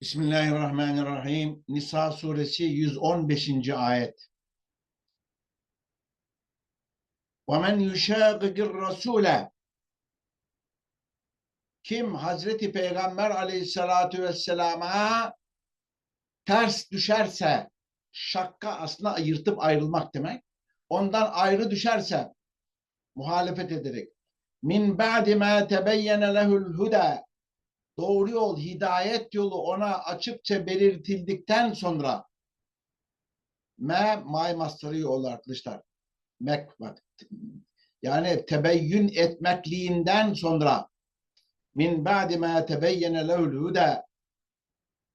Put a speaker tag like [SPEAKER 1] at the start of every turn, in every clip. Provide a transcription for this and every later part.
[SPEAKER 1] Bismillahirrahmanirrahim. Nisa suresi 115. ayet. وَمَنْ يُشَاقِقِ الرَّسُولَ Kim Hazreti Peygamber aleyhissalatu vesselama ters düşerse, şakka aslında yırtıp ayrılmak demek. Ondan ayrı düşerse, muhalefet ederek, min ba'di ma tebeyyene lehul huda doğru yol, hidayet yolu ona açıkça belirtildikten sonra me may mastarı yolu arkadaşlar. Mek bak. Yani tebeyyün etmekliğinden sonra min ba'di ma tebeyyene lehul huda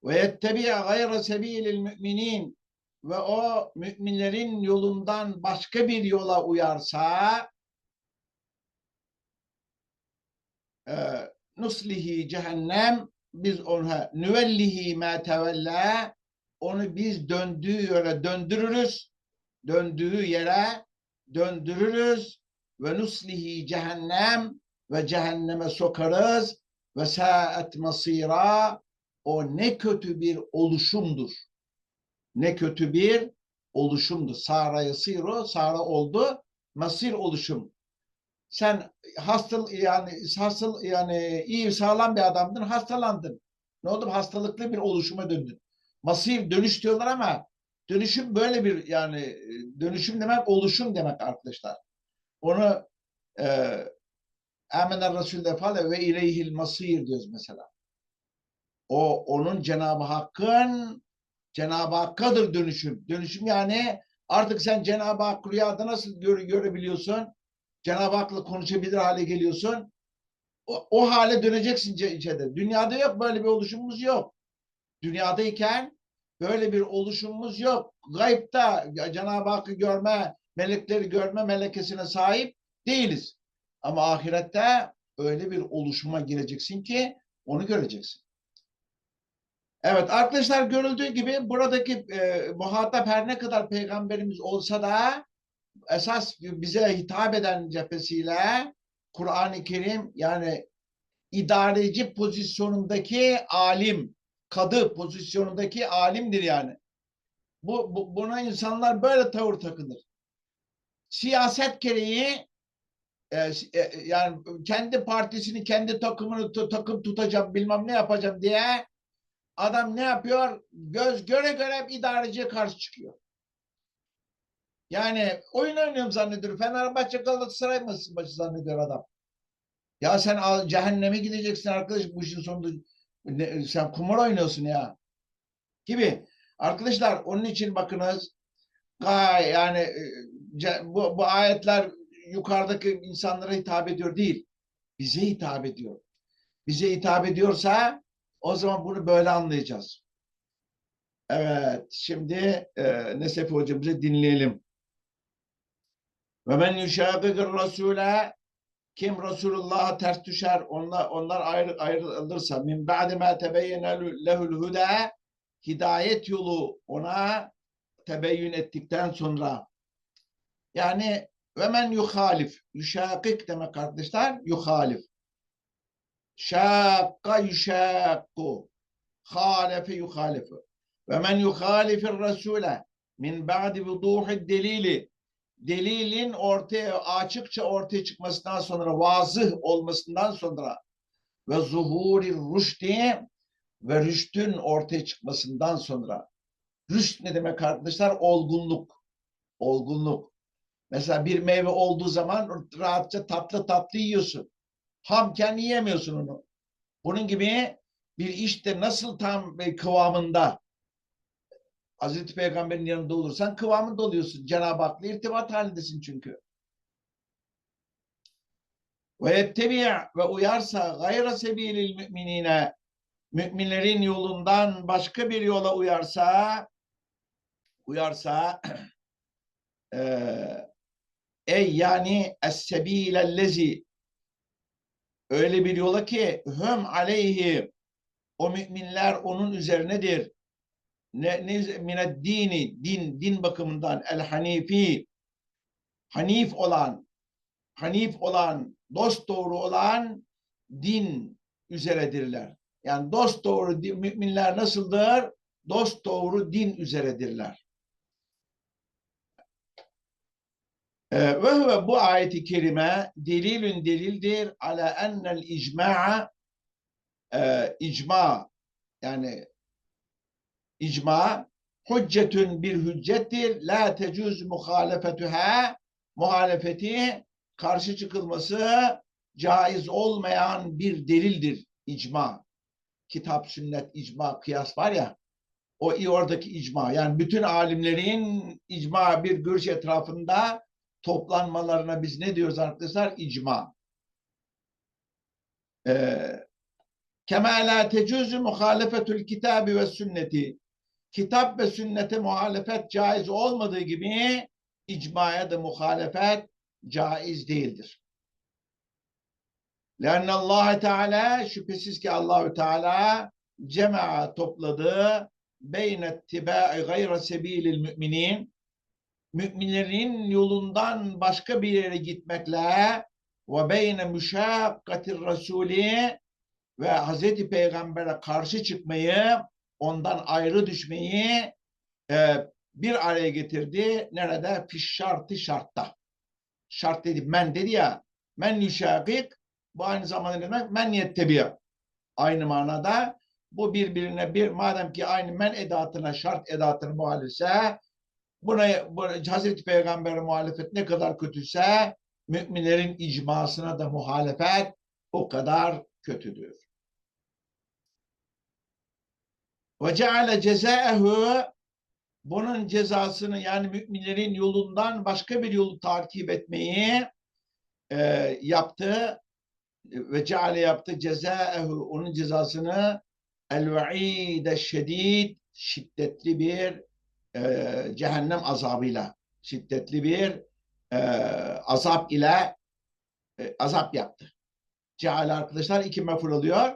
[SPEAKER 1] ve yettebi'a gayre sebilil müminin ve o müminlerin yolundan başka bir yola uyarsa e, nuslihi cehennem biz ona nüvellihi ma tevella onu biz döndüğü yere döndürürüz döndüğü yere döndürürüz ve nuslihi cehennem ve cehenneme sokarız ve saat masira o ne kötü bir oluşumdur. Ne kötü bir oluşumdur. Sara yasiru, Sara oldu. Masir oluşum. Sen hastal yani hastal yani iyi sağlam bir adamdın, hastalandın. Ne oldu? Hastalıklı bir oluşuma döndün. Masir dönüş diyorlar ama dönüşüm böyle bir yani dönüşüm demek oluşum demek arkadaşlar. Onu e, Amener Resul'de falan ve ileyhil masir diyoruz mesela. O onun Cenab-ı Hakk'ın Cenab-ı Hakk'adır dönüşüm. Dönüşüm yani artık sen Cenab-ı Hak rüyada nasıl göre, görebiliyorsun? Cenab-ı Hak'la konuşabilir hale geliyorsun. O, o hale döneceksin içeride. Dünyada yok böyle bir oluşumumuz yok. Dünyadayken böyle bir oluşumumuz yok. Gayipta Cenab-ı Hakk'ı görme, melekleri görme melekesine sahip değiliz. Ama ahirette öyle bir oluşuma gireceksin ki onu göreceksin. Evet arkadaşlar görüldüğü gibi buradaki e, muhatap her ne kadar peygamberimiz olsa da esas bize hitap eden cephesiyle Kur'an-ı Kerim yani idareci pozisyonundaki alim, kadı pozisyonundaki alimdir yani. Bu, bu buna insanlar böyle tavır takınır. Siyaset gereği e, e, yani kendi partisini, kendi takımını takım tutacağım, bilmem ne yapacağım diye adam ne yapıyor? Göz göre göre idareciye karşı çıkıyor. Yani oyun oynuyorum zannediyor. Fenerbahçe Galatasaray maçı zannediyor adam. Ya sen cehenneme gideceksin arkadaş bu işin sonunda. Ne, sen kumar oynuyorsun ya. Gibi. Arkadaşlar onun için bakınız gay yani e, bu, bu ayetler yukarıdaki insanlara hitap ediyor değil. Bize hitap ediyor. Bize hitap ediyorsa o zaman bunu böyle anlayacağız. Evet, şimdi e, Nesefi hocamızı dinleyelim. Ve men yuşâgıgır rasûle kim Resulullah'a ters düşer, onlar, onlar ayrı, ayrılırsa min ba'di ma tebeyyene lehul huda hidayet yolu ona tebeyyün ettikten sonra. Yani ve men yuhalif yuşakik demek kardeşler yuhalif. Şakka yuşakku halefe yuhalifu. Ve men yuhalifir rasule min ba'di vuduhid delili delilin ortaya açıkça ortaya çıkmasından sonra vazıh olmasından sonra ve zuhuri rüşdi ve rüştün ortaya çıkmasından sonra rüşt ne demek arkadaşlar? Olgunluk. Olgunluk. Mesela bir meyve olduğu zaman rahatça tatlı tatlı yiyorsun. Hamken yiyemiyorsun onu. Bunun gibi bir işte nasıl tam kıvamında Hazreti Peygamber'in yanında olursan kıvamında oluyorsun. Cenab-ı Hak'la irtibat halindesin çünkü. Ve yettebi' ve uyarsa gayra sebilil müminine müminlerin yolundan başka bir yola uyarsa uyarsa e, ey yani es-sebilellezi öyle bir yola ki hüm aleyhi o müminler onun üzerinedir ne, ne mined dini din din bakımından el hanifi hanif olan hanif olan dost doğru olan din üzeredirler. Yani dost doğru müminler nasıldır? Dost doğru din üzeredirler. Ee, Ve huve bu ayeti kerime delilün delildir ala ennel icma'a e, icma yani icma hüccetün bir hüccettir. La tecuz muhalefetüha muhalefeti karşı çıkılması caiz olmayan bir delildir icma. Kitap, sünnet, icma, kıyas var ya o oradaki icma. Yani bütün alimlerin icma bir görüş etrafında toplanmalarına biz ne diyoruz arkadaşlar? İcma. Ee, Kema la tecuzu muhalefetül kitabi ve sünneti. Kitap ve sünnete muhalefet caiz olmadığı gibi icmaya da muhalefet caiz değildir. Lenne Allah Teala şüphesiz ki Allahü Teala cema'a topladı beyne tibai gayre sebilil müminin müminlerin yolundan başka bir yere gitmekle ve beyne müşakkatir rasuli ve Hazreti Peygamber'e karşı çıkmayı, ondan ayrı düşmeyi e, bir araya getirdi. Nerede? Fiş şartı şartta. Şart dedi, men dedi ya, men yüşakik, bu aynı zamanda demek? Men yettebiya. Aynı manada bu birbirine bir, madem ki aynı men edatına, şart edatına muhalifse, buna, buna Hazreti Peygamber'e muhalefet ne kadar kötüyse, müminlerin icmasına da muhalefet o kadar kötüdür. Ve ceale cezaehu bunun cezasını yani müminlerin yolundan başka bir yolu takip etmeyi e, yaptı ve ceale yaptı cezaehu onun cezasını el ve'ide şedid şiddetli bir e, cehennem azabıyla şiddetli bir e, azap ile e, azap yaptı. Ceale arkadaşlar iki meful oluyor.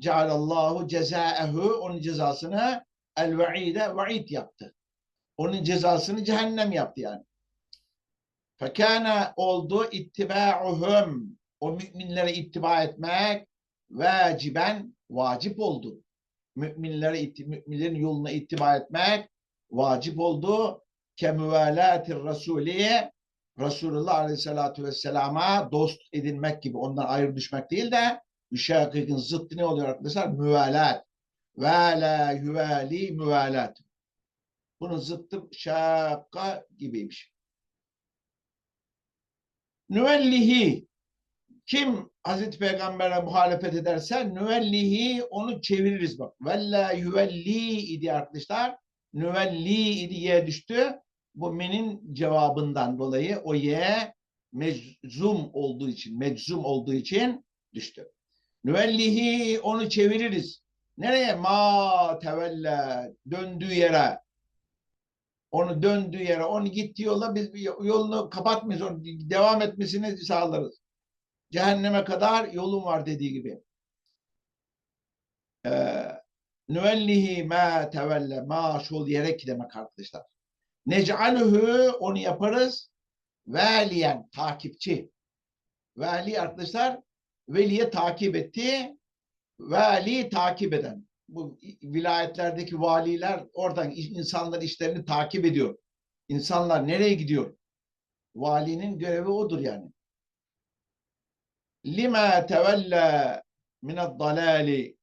[SPEAKER 1] Cealallahu cezaehu onun cezasını el ve'ide ve'id yaptı. Onun cezasını cehennem yaptı yani. Fekâne oldu ittibâ'uhum o müminlere ittiba etmek vaciben vacip oldu. Müminlere müminlerin yoluna ittiba etmek vacip oldu. Kemüvelâtir Rasûli Resulullah Aleyhisselatü Vesselam'a dost edinmek gibi ondan ayrı düşmek değil de müşakikin zıttı ne oluyor arkadaşlar? Müvelat. Ve la yüveli müvelat. Bunun zıttı şakka gibiymiş. Nüvellihi kim Hazreti Peygamber'e muhalefet ederse nüvellihi onu çeviririz bak. Vella yüvelli idi arkadaşlar. Nüvelli idi ye düştü. Bu menin cevabından dolayı o ye meczum olduğu için, meczum olduğu için düştü. Nüvellihi onu çeviririz. Nereye? Ma tevelle döndüğü yere. Onu döndüğü yere, onu gittiği yola biz yolunu kapatmayız, onu devam etmesini sağlarız. Cehenneme kadar yolun var dediği gibi. Ee, Nüvellihi ma tevelle ma şol yere ki demek arkadaşlar. Nec'aluhu onu yaparız. Veliyen takipçi. Veli arkadaşlar veliye takip etti. Veli takip eden. Bu vilayetlerdeki valiler oradan insanlar işlerini takip ediyor. İnsanlar nereye gidiyor? Valinin görevi odur yani. Lima tevella mined dalali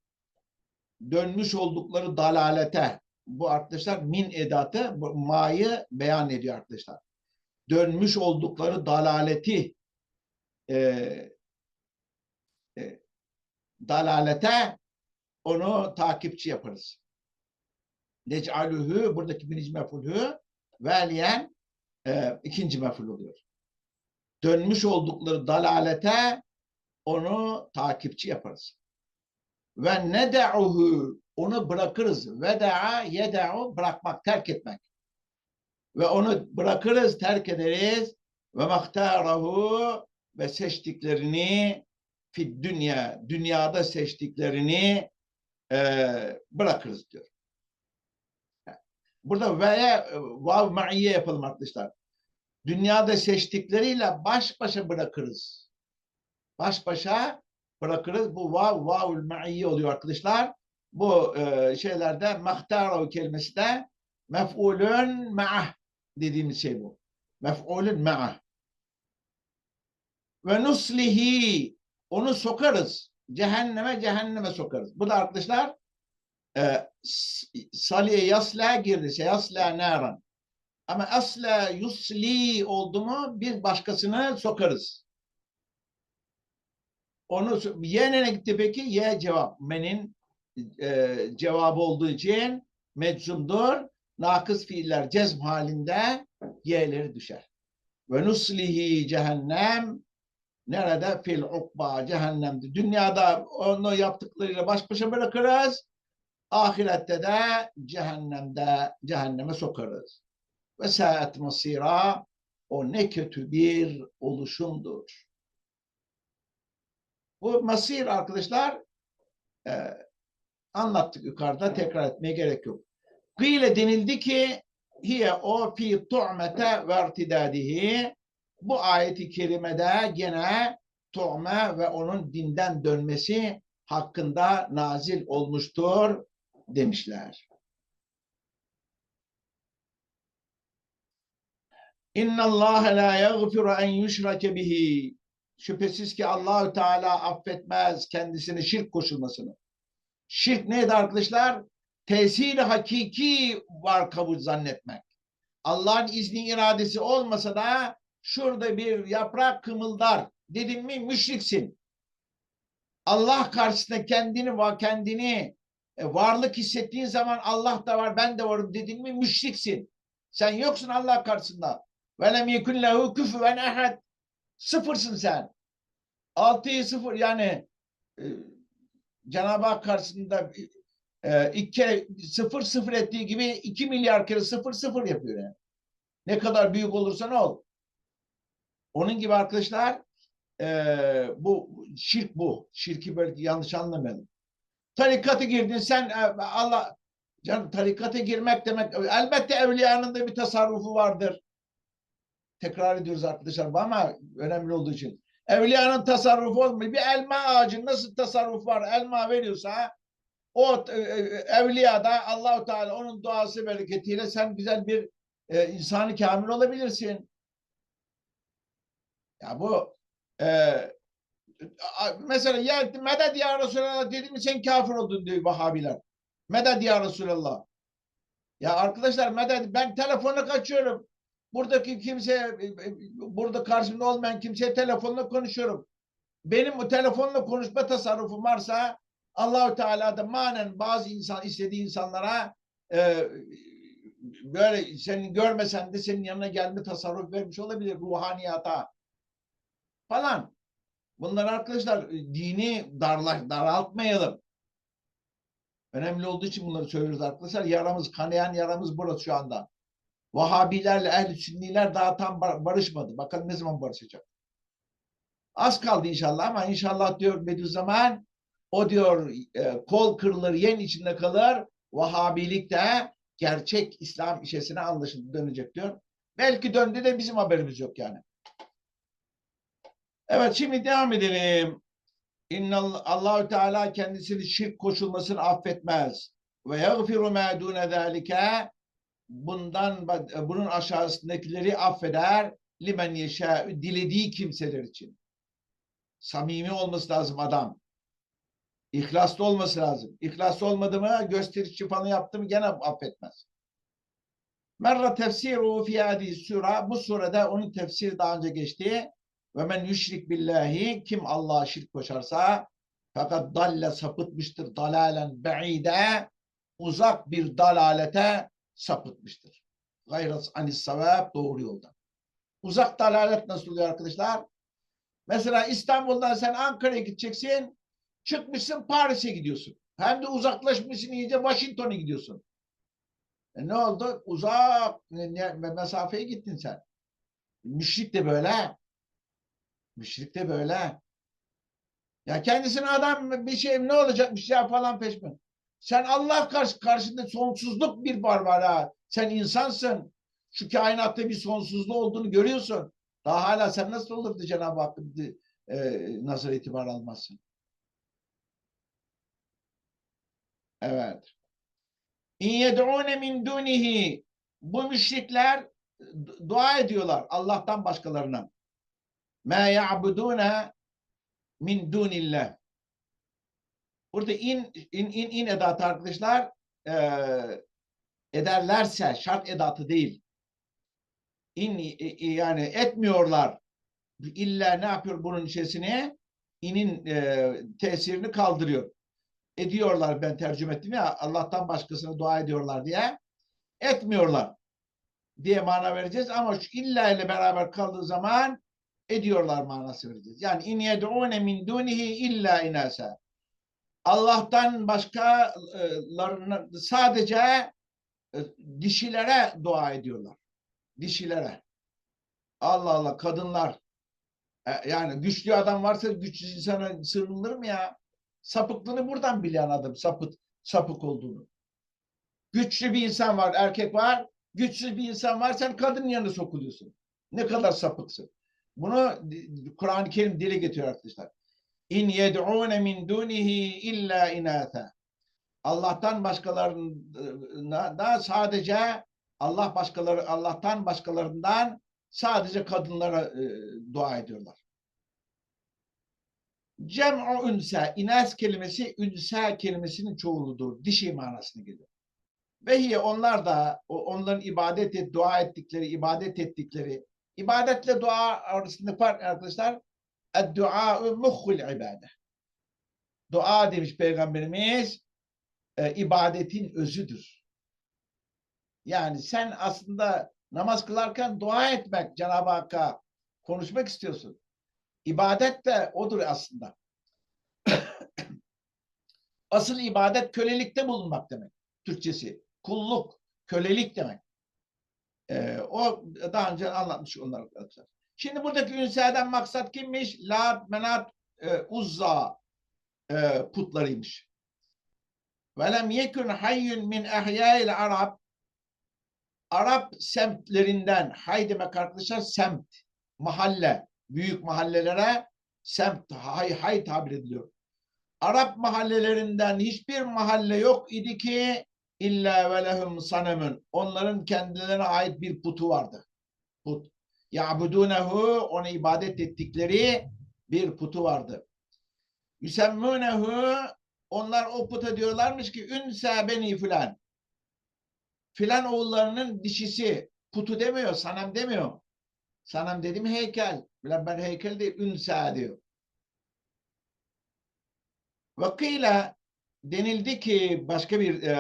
[SPEAKER 1] dönmüş oldukları dalalete bu arkadaşlar min edatı ma'yı beyan ediyor arkadaşlar. Dönmüş oldukları dalaleti e, e, dalalete onu takipçi yaparız. Nec'aluhu buradaki birinci mefulhu veliyen e, ikinci meful oluyor. Dönmüş oldukları dalalete onu takipçi yaparız. Ve neda'uhu onu bırakırız. Veda'a yeda'u bırakmak, terk etmek. Ve onu bırakırız, terk ederiz. Ve mahtarahu ve seçtiklerini fid dünya, dünyada seçtiklerini e, bırakırız diyor. Burada veya vav ma'iyye yapalım arkadaşlar. Dünyada seçtikleriyle baş başa bırakırız. Baş başa bırakırız. Bu vav vavul ma'iyye oluyor arkadaşlar. Bu e, şeylerde mahtaro kelimesi de mef'ulün ma'ah dediğimiz şey bu. Mef'ulün ma'ah. Ve nuslihi onu sokarız. Cehenneme cehenneme sokarız. Bu da arkadaşlar e, saliye yasla girdi. Şey, yasla naran. Ama asla yusli oldu mu bir başkasını sokarız. Onu so- ye nereye gitti peki? Ye cevap. Menin e, cevabı olduğu için meczumdur. Nakıs fiiller cezm halinde y'leri düşer. Ve nuslihi cehennem nerede? Fil ukba cehennemde. Dünyada onu yaptıklarıyla baş başa bırakırız. Ahirette de cehennemde cehenneme sokarız. Ve saat masira o ne kötü bir oluşumdur. Bu masir arkadaşlar e, anlattık yukarıda tekrar etmeye gerek yok. Kıyle denildi ki hiye o fi tu'mete ve irtidadihi bu ayeti kerimede gene tu'me ve onun dinden dönmesi hakkında nazil olmuştur demişler. İnna Allah la yaghfiru en yushrake bihi. Şüphesiz ki Allahü Teala affetmez kendisine şirk koşulmasını. Şirk neydi arkadaşlar? Tesiri hakiki var kabul zannetmek. Allah'ın izni iradesi olmasa da şurada bir yaprak kımıldar. Dedin mi müşriksin. Allah karşısında kendini var kendini e, varlık hissettiğin zaman Allah da var ben de varım dedin mi müşriksin. Sen yoksun Allah karşısında. Ve lem yekun lehu küfüven ehad. Sıfırsın sen. Altıyı sıfır yani e, Cenab-ı Hak karşısında e, iki kere sıfır sıfır ettiği gibi iki milyar kere sıfır sıfır yapıyor yani. Ne kadar büyük olursa ne ol. Onun gibi arkadaşlar e, bu şirk bu. Şirki böyle yanlış anlamayalım. Tarikata girdin sen e, Allah canım tarikata girmek demek elbette evliyanın da bir tasarrufu vardır. Tekrar ediyoruz arkadaşlar ama önemli olduğu için. Evliyanın tasarrufu olmuyor. Bir elma ağacın nasıl tasarruf var? Elma veriyorsa o e, e, evliya da Allahu Teala onun duası bereketiyle sen güzel bir e, insanı kamil olabilirsin. Ya bu e, mesela ya medet ya Resulallah dedi mi sen kafir oldun diyor Vahabiler. Medet ya Resulallah. Ya arkadaşlar medet ben telefonu kaçıyorum. Buradaki kimse burada karşımda olmayan kimseye telefonla konuşuyorum. Benim bu telefonla konuşma tasarrufum varsa Allahü Teala da manen bazı insan istediği insanlara e, böyle senin görmesen de senin yanına gelme tasarruf vermiş olabilir ruhaniyata falan. Bunlar arkadaşlar e, dini darla, daraltmayalım. Önemli olduğu için bunları söylüyoruz arkadaşlar. Yaramız, kanayan yaramız burası şu anda. Vahabilerle ehl sünniler daha tam bar- barışmadı. Bakalım ne zaman barışacak. Az kaldı inşallah ama inşallah diyor Bediüzzaman o diyor e, kol kırılır yen içinde kalır. Vahabilik de gerçek İslam işesine anlaşıldı dönecek diyor. Belki döndü de bizim haberimiz yok yani. Evet şimdi devam edelim. İnna Allahü Teala kendisini şirk koşulmasını affetmez. Ve yagfiru ma dune bundan bunun aşağısındakileri affeder limen yeşâ dilediği kimseler için. Samimi olması lazım adam. İhlaslı olması lazım. İhlaslı olmadı mı gösterişçi falan yaptı mı gene affetmez. Merra tefsiru fi hadi sura bu surede onun tefsiri daha önce geçti. Ve men yüşrik billahi kim Allah'a şirk koşarsa fakat dalle sapıtmıştır dalalen be'ide uzak bir dalalete sapıtmıştır. Gayret anis sevap doğru yoldan. Uzak dalalet nasıl oluyor arkadaşlar? Mesela İstanbul'dan sen Ankara'ya gideceksin. Çıkmışsın Paris'e gidiyorsun. Hem de uzaklaşmışsın iyice Washington'a gidiyorsun. E ne oldu? Uzak mesafeye gittin sen. Müşrik de böyle. Müşrik de böyle. Ya kendisine adam bir şey ne olacakmış ya falan peşmen. Sen Allah karşı, karşında sonsuzluk bir var ha. Sen insansın. Şu kainatta bir sonsuzluğu olduğunu görüyorsun. Daha hala sen nasıl olur da Cenab-ı Hakk'ın e, nasıl itibar almazsın? Evet. İn yed'ûne min dunihi. Bu müşrikler dua ediyorlar Allah'tan başkalarına. Ma ya'budûne min dunillah. Burada in in in, in edatı arkadaşlar eee, ederlerse şart edatı değil. İn i- yani etmiyorlar. İlla ne yapıyor bunun içerisine? İnin eee, tesirini kaldırıyor. Ediyorlar ben tercüme ettim ya Allah'tan başkasına dua ediyorlar diye. Etmiyorlar diye mana vereceğiz ama şu illa ile beraber kaldığı zaman ediyorlar manası vereceğiz. Yani in yed'ûne min dunihi illa inasa. Allah'tan başkalarına sadece e, dişilere dua ediyorlar. Dişilere. Allah Allah kadınlar. E, Yani güçlü adam varsa güçsüz insana sığınılır mı ya? Sapıklığını buradan bilen adam sapık, sapık olduğunu. Güçlü bir insan var, erkek var. Güçsüz bir insan var, sen kadının yanına sokuluyorsun. Ne kadar sapıksın. Bunu Kur'an-ı Kerim dile getiriyor arkadaşlar. İn yed'ûne min dunihi illa inâtha. Allah'tan başkalarına da sadece Allah başkaları Allah'tan başkalarından sadece kadınlara e, dua ediyorlar. Cem'u ünse, inas kelimesi ünse kelimesinin çoğuludur. Dişi manasına geliyor. Ve hiye onlar da onların ibadet et, dua ettikleri, ibadet ettikleri, ibadetle dua arasında fark arkadaşlar. Dua muhul ibade. Dua demiş Peygamberimiz e, ibadetin özüdür. Yani sen aslında namaz kılarken dua etmek Cenab-ı Hakk'a konuşmak istiyorsun. İbadet de odur aslında. Asıl ibadet kölelikte bulunmak demek. Türkçesi. Kulluk, kölelik demek. Ee, o daha önce anlatmış onlar arkadaşlar. Şimdi buradaki ünseden maksat kimmiş? Lat, Menat, e, Uzza e, putlarıymış. Velem yekun hayyun min ehyâil Arab Arap semtlerinden hay demek arkadaşlar semt, mahalle, büyük mahallelere semt, hay, hay tabir ediliyor. Arap mahallelerinden hiçbir mahalle yok idi ki illa ve lehum sanemun. Onların kendilerine ait bir putu vardı. Put. Ya'budunehu onu ibadet ettikleri bir putu vardı. Yüsemmunehu onlar o puta diyorlarmış ki ünse beni filan. Filan oğullarının dişisi putu demiyor, sanam demiyor. Sanam dedim heykel. Ben heykel değil, ünsa diyor. Vakıyla denildi ki başka bir eee,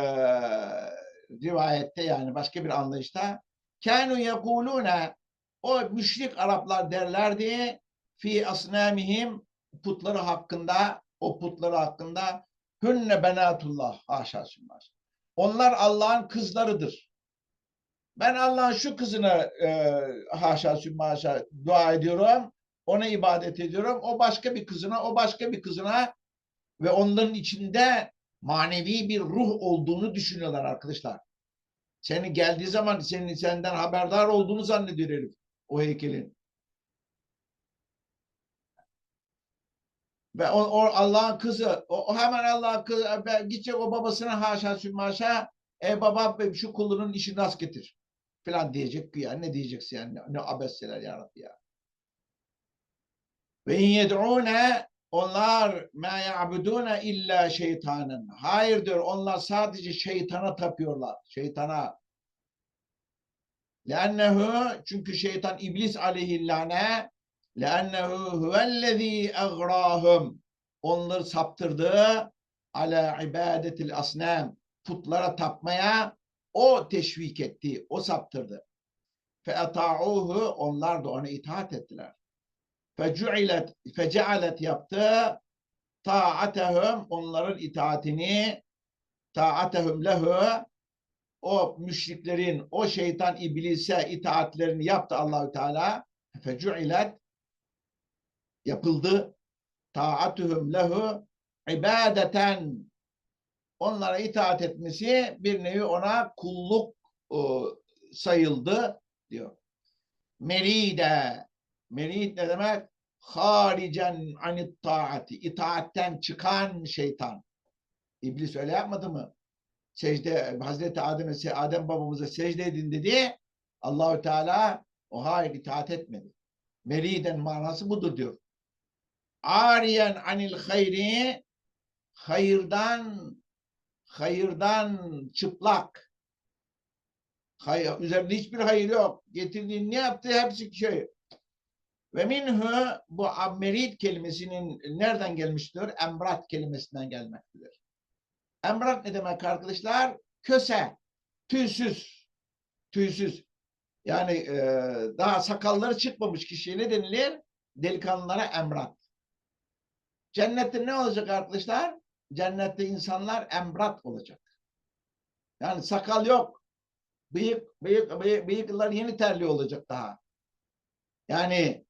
[SPEAKER 1] rivayette yani başka bir anlayışta kânû yekûlûne o müşrik Araplar derlerdi fi asnâmihim putları hakkında o putları hakkında hünne benatullah haşa sümmâş. Onlar Allah'ın kızlarıdır. Ben Allah'ın şu kızına e, haşa sümmâşa dua ediyorum. Ona ibadet ediyorum. O başka bir kızına, o başka bir kızına ve onların içinde manevi bir ruh olduğunu düşünüyorlar arkadaşlar. Seni geldiği zaman senin senden haberdar olduğunu zannediyor o heykelin. Ve o, o Allah'ın kızı, o, o hemen Allah'ın kızı, ben gidecek o babasına haşa sümaşa, e baba şu kulunun işini rast getir falan diyecek ki ya ne diyeceksin yani ne, ne abesseler ya ya. Ve in yed'ûne onlar ma ya'budûne illa şeytanen. Hayır diyor onlar sadece şeytana tapıyorlar. Şeytana. Lennehu çünkü şeytan iblis aleyhillâne lennehu huvellezî egrâhum. Onları saptırdı ala ibadetil asnam. Putlara tapmaya o teşvik etti. O saptırdı. Fe onlar da ona itaat ettiler. Fecealet fecealet yaptı. Taatehum onların itaatini taatehum lehu o müşriklerin o şeytan iblise itaatlerini yaptı Allahü Teala. Fecealet yapıldı. Taatuhum lehu ibadeten onlara itaat etmesi bir nevi ona kulluk e, sayıldı diyor. Meride Merid ne demek? Haricen anit taati. İtaatten çıkan şeytan. İblis öyle yapmadı mı? Secde Hazreti Adem'e Adem babamıza secde edin dedi. Allahü Teala o hayır itaat etmedi. Meriden manası budur diyor. Ariyen anil hayri hayırdan hayırdan çıplak. Hayır, üzerinde hiçbir hayır yok. Getirdiğin ne yaptı hepsi şey. Ve minhu bu merid kelimesinin nereden gelmiştir? Emrat kelimesinden gelmektedir. Emrat ne demek arkadaşlar? Köse, tüysüz, tüysüz. Yani e, daha sakalları çıkmamış kişiye ne denilir? Delikanlılara emrat. Cennette ne olacak arkadaşlar? Cennette insanlar emrat olacak. Yani sakal yok. Bıyık, bıyık, bıyık bıyıklar yeni terli olacak daha. Yani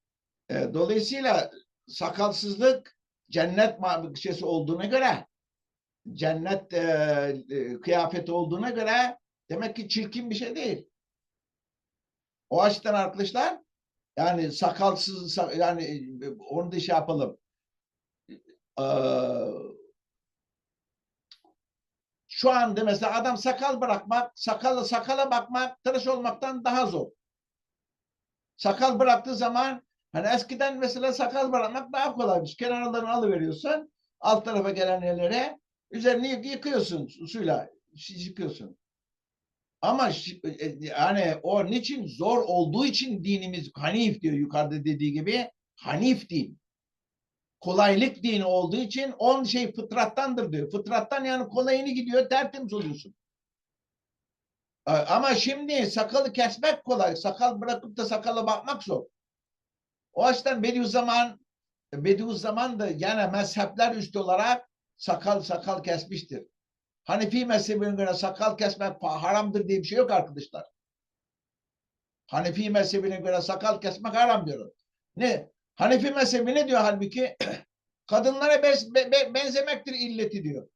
[SPEAKER 1] e, dolayısıyla sakalsızlık cennet şeysi olduğuna göre cennet e, e, kıyafeti olduğuna göre demek ki çirkin bir şey değil. O açıdan arkadaşlar yani sakalsız yani e, onu da şey yapalım. Ee, şu anda mesela adam sakal bırakmak, sakala sakala bakmak, tıraş olmaktan daha zor. Sakal bıraktığı zaman hani eskiden mesela sakal bırakmak daha kolaymış. Kenarlarını alıveriyorsun, alt tarafa gelen yerlere üzerini yıkıyorsun suyla, yıkıyorsun. Ama e, yani o niçin zor olduğu için dinimiz Hanif diyor yukarıda dediği gibi Hanif din kolaylık dini olduğu için on şey fıtrattandır diyor. Fıtrattan yani kolayını gidiyor tertemiz oluyorsun. Ama şimdi sakalı kesmek kolay. Sakal bırakıp da sakala bakmak zor. O açıdan Bediüzzaman Bediüzzaman da yani mezhepler üstü olarak sakal sakal kesmiştir. Hanefi mezhebine göre sakal kesmek haramdır diye bir şey yok arkadaşlar. Hanefi mezhebine göre sakal kesmek haram diyor. Ne? Hanefi mezhebi ne diyor halbuki? Kadınlara be, be, benzemektir illeti diyor.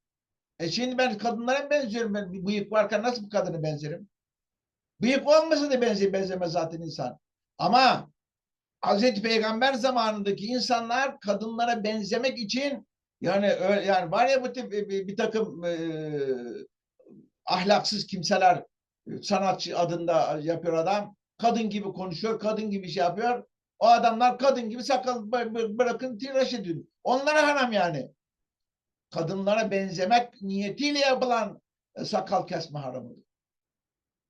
[SPEAKER 1] E şimdi ben kadınlara benziyorum. Ben bıyık varken nasıl bir kadına benzerim? Bıyık olmasa da benze, benzemez zaten insan. Ama Hazreti Peygamber zamanındaki insanlar kadınlara benzemek için yani yani var ya bu tip bir, bir takım e, ahlaksız kimseler sanatçı adında yapıyor adam. Kadın gibi konuşuyor, kadın gibi şey yapıyor. O adamlar kadın gibi sakal bırakın tıraş edin. Onlara haram yani. Kadınlara benzemek niyetiyle yapılan e, sakal kesme haramıdır.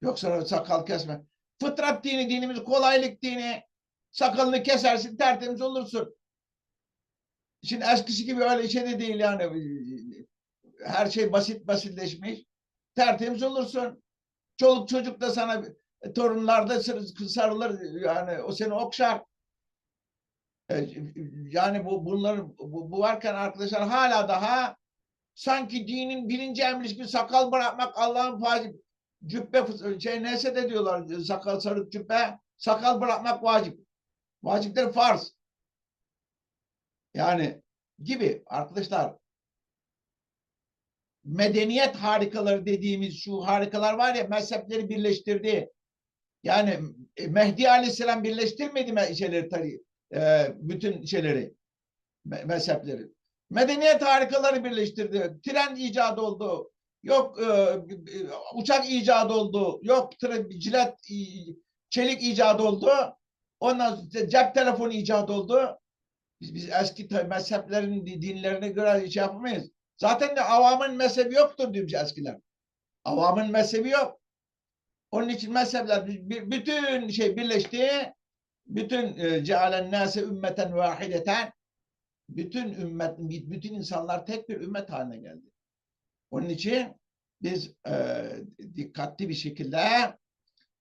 [SPEAKER 1] Yoksa sakal kesme. Fıtrat dini, dinimiz kolaylık dini. Sakalını kesersin, tertemiz olursun. Şimdi eskisi gibi öyle şey de değil yani. Her şey basit basitleşmiş. Tertemiz olursun. Çoluk çocuk da sana torunlar da sarılır yani o seni okşar. E, yani bu bunların bu, bu varken arkadaşlar hala daha sanki dinin birinci emrisi gibi sakal bırakmak Allah'ın vacip. Cübbe şey neyse de diyorlar sakal sarık cübbe sakal bırakmak vacip. Vacipler farz. Yani gibi arkadaşlar medeniyet harikaları dediğimiz şu harikalar var ya mezhepleri birleştirdi. Yani e, Mehdi Aleyhisselam birleştirmedi mi şeyleri tarihi? e, bütün şeyleri, mezhepleri. Medeniyet harikaları birleştirdi. Tren icadı oldu. Yok e, uçak icadı oldu. Yok cilet, çelik icadı oldu. Ondan sonra cep telefonu icadı oldu. Biz, biz eski mezheplerin dinlerine göre şey yapamayız. Zaten de avamın mezhebi yoktur diyor eskiler. Avamın mezhebi yok. Onun için mezhepler bütün şey birleşti bütün e, cealen nase ümmeten vahideten bütün ümmet, bütün insanlar tek bir ümmet haline geldi. Onun için biz e, dikkatli bir şekilde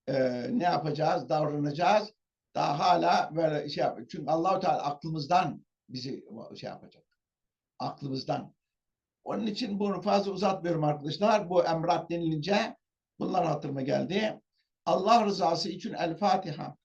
[SPEAKER 1] e, ne yapacağız, davranacağız. Daha hala böyle şey yap. Çünkü Allahu Teala aklımızdan bizi şey yapacak. Aklımızdan. Onun için bunu fazla uzatmıyorum arkadaşlar. Bu emrat denilince bunlar hatırıma geldi. Allah rızası için El Fatiha.